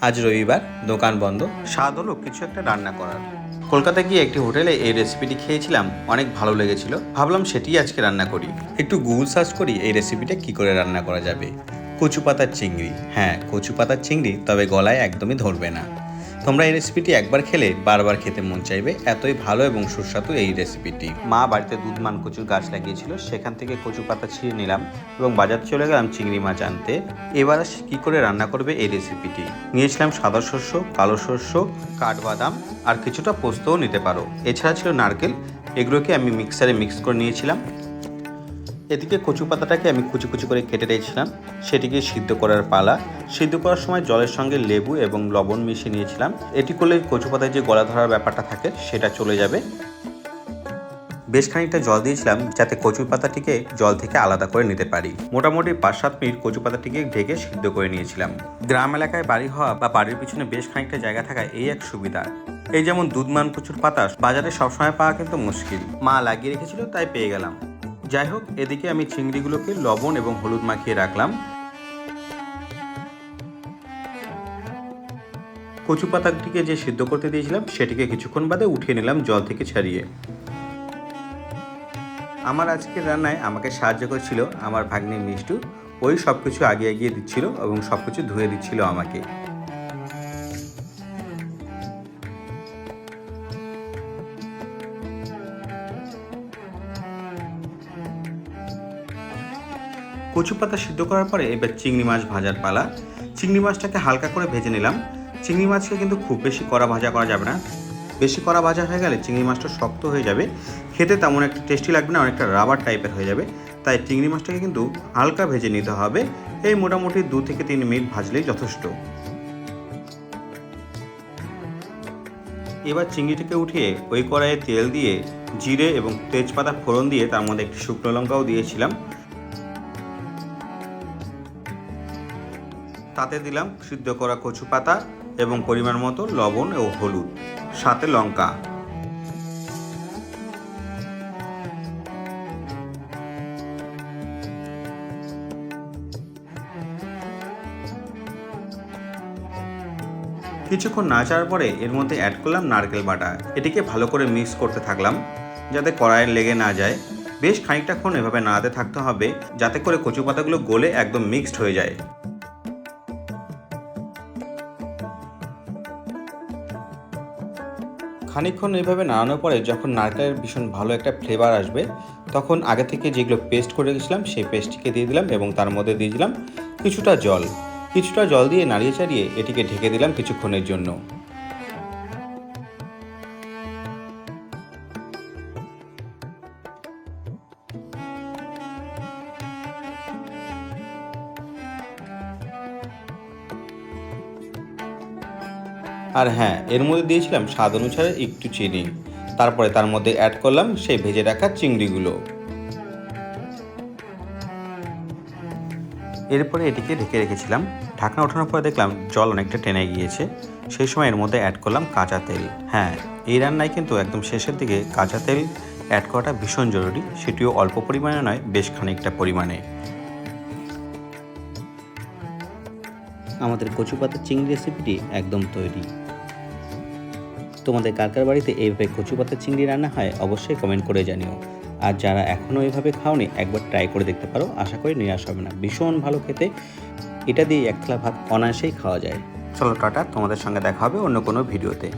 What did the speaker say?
আজ রবিবার দোকান বন্ধ। স্বাদ হলো কিছু একটা রান্না করার। কলকাতা গিয়ে একটি হোটেলে এই রেসিপিটি খেয়েছিলাম অনেক ভালো লেগেছিল। ভাবলাম সেটি আজকে রান্না করি। একটু গুগল সার্চ করি এই রেসিপিটা কি করে রান্না করা যাবে। কচু পাতার চিংড়ি। হ্যাঁ কচু পাতার চিংড়ি তবে গলায় একদমই ধরবে না। তোমরা এই রেসিপিটি একবার খেলে বারবার খেতে মন চাইবে। এতই ভালো এবং সুস্বাদু এই রেসিপিটি মা বাড়িতে দুধমান কচুর গাছ লাগিয়েছিল, সেখান থেকে কচু পাতা ছিঁড়ে নিলাম এবং বাজার চলে গেলাম চিংড়ি মাছ আনতে। এবার কি করে রান্না করবে এই রেসিপিটি নিয়েছিলাম সাদা শস্য কালো শস্য কাঠবাদাম আর কিছুটা পোস্তও নিতে পারো। এছাড়া ছিল নারকেল, এগুলোকে আমি মিক্সারে মিক্স করে নিয়েছিলাম। এদিকে কচু পাতাটাকে আমি কুচি কুচি করে কেটে রেখেছিলাম। সেটিকে সিদ্ধ করার পালা। সিদ্ধ করার সময় জলের সঙ্গে লেবু এবং লবণ মিশিয়ে নিয়েছিলাম। এটি করলে কচু পাতায় যে গলা ধরার ব্যাপারটা থাকে, সেটা চলে যাবে। বেশ খানিকটা জল দিয়েছিলাম যাতে কচু পাতাটিকে জল থেকে আলাদা করে নিতে পারি। মোটামুটি পাঁচ সাত মিনিট কচু পাতাটিকে ঢেকে সিদ্ধ করে নিয়েছিলাম। গ্রাম এলাকায় বাড়ি হওয়া বা বাড়ির পিছনে বেশ খানিকটা জায়গা থাকা এই এক সুবিধা। এই যেমন দুধমান কচুর পাতা, বাজারে সবসময় পাওয়া কিন্তু মুশকিল। মা লাগিয়ে রেখেছিল, তাই পেয়ে গেলাম। যাই হোক, এদিকে আমি চিংড়িগুলোকে লবণ এবং হলুদ মাখিয়ে রাখলাম। কচু পাতাটিকে যে সিদ্ধ করতে দিয়েছিলাম, সেটিকে কিছুক্ষণ বাদে উঠিয়ে নিলাম জল থেকে ছাড়িয়ে। আমার আজকের রান্নায় আমাকে সাহায্য করছিল আমার ভাগ্নি মিষ্টু। ওই সব কিছু আগে এগিয়ে দিচ্ছিল এবং সব কিছু ধুয়ে দিচ্ছিল আমাকে। কচু পাতা সিদ্ধ করার পরে এবার চিংড়ি মাছ ভাজার পালা। চিংড়ি মাছটাকে হালকা করে ভেজে নিলাম। চিংড়ি মাছকে কিন্তু খুব বেশি কড়া ভাজা করা যাবে না। বেশি কড়া ভাজা হয়ে গেলে চিংড়ি মাছটা শক্ত হয়ে যাবে। খেতে তেমন একটা টেস্টি লাগবে না, অনেকটা রাবার টাইপের হয়ে যাবে। তাই চিংড়ি মাছটাকে কিন্তু হালকা ভেজে নিতে হবে। এই মোটামুটি দু থেকে তিন মিনিট ভাজলেই যথেষ্ট। এবার চিংড়িটাকে উঠিয়ে ওই কড়াইয়ে তেল দিয়ে, জিরে এবং তেজপাতা ফোড়ন দিয়ে তার মধ্যে একটি শুকনো লঙ্কাও দিয়েছিলাম। তাতে দিলাম সিদ্ধ করা কচু পাতা এবং পরিমাণ মতো লবণ ও হলুদ, সাথে লঙ্কা। কিছুক্ষণ নাচার পরে এর মধ্যে অ্যাড করলাম নারকেল বাটা। এটিকে ভালো করে মিক্স করতে থাকলাম, যাতে কড়াইয়ে লেগে না যায়। বেশ খানিকটাক্ষণ এভাবে নাড়াতে থাকতে হবে, যাতে করে কচু পাতাগুলো গলে একদম মিক্সড হয়ে যায়। খানিকক্ষণ এইভাবে নাড়ানোর পরে যখন নারকেলের ভীষণ ভালো একটা ফ্লেভার আসবে, তখন আগে থেকে যেগুলো পেস্ট করে গেছিলাম সেই পেস্টটিকে দিয়ে দিলাম এবং তার মধ্যে দিয়ে দিলাম কিছুটা জল। কিছুটা জল দিয়ে নাড়িয়ে চাড়িয়ে এটিকে ঢেকে দিলাম কিছুক্ষণের জন্য। আর হ্যাঁ এর মধ্যে দিয়েছিলাম স্বাদ অনুসারে একটু চিনি। তারপরে তার মধ্যে অ্যাড করলাম সেই ভেজে রাখা চিংড়িগুলো। এরপরে এটিকে ঢেকে রেখেছিলাম। ঢাকনা ওঠানোর পরে দেখলাম জল অনেকটা টেনে গিয়েছে। সেই সময় এর মধ্যে অ্যাড করলাম কাঁচা তেল। হ্যাঁ এই রান্নায় কিন্তু একদম শেষের দিকে কাঁচা তেল অ্যাড করাটা ভীষণ জরুরি। সেটিও অল্প পরিমাণে নয়, বেশ খানিকটা পরিমাণে। আমাদের কচু পাতার চিংড়ি রেসিপিটি একদম তৈরি। তোমাদের কার কার বাড়িতে এইভাবে কচু পাতা চিংড়ি রান্না হয় অবশ্যই কমেন্ট করে জানিও। আর যারা এখনও এইভাবে খাওনি, একবার ট্রাই করে দেখতে পারো। আশা করি নিরাশ হবে না। ভীষণ ভালো খেতে। এটা দিয়ে এক থালা ভাত অনায়াসেই খাওয়া যায়। চলো টাটা, তোমাদের সঙ্গে দেখা হবে অন্য কোনো ভিডিওতে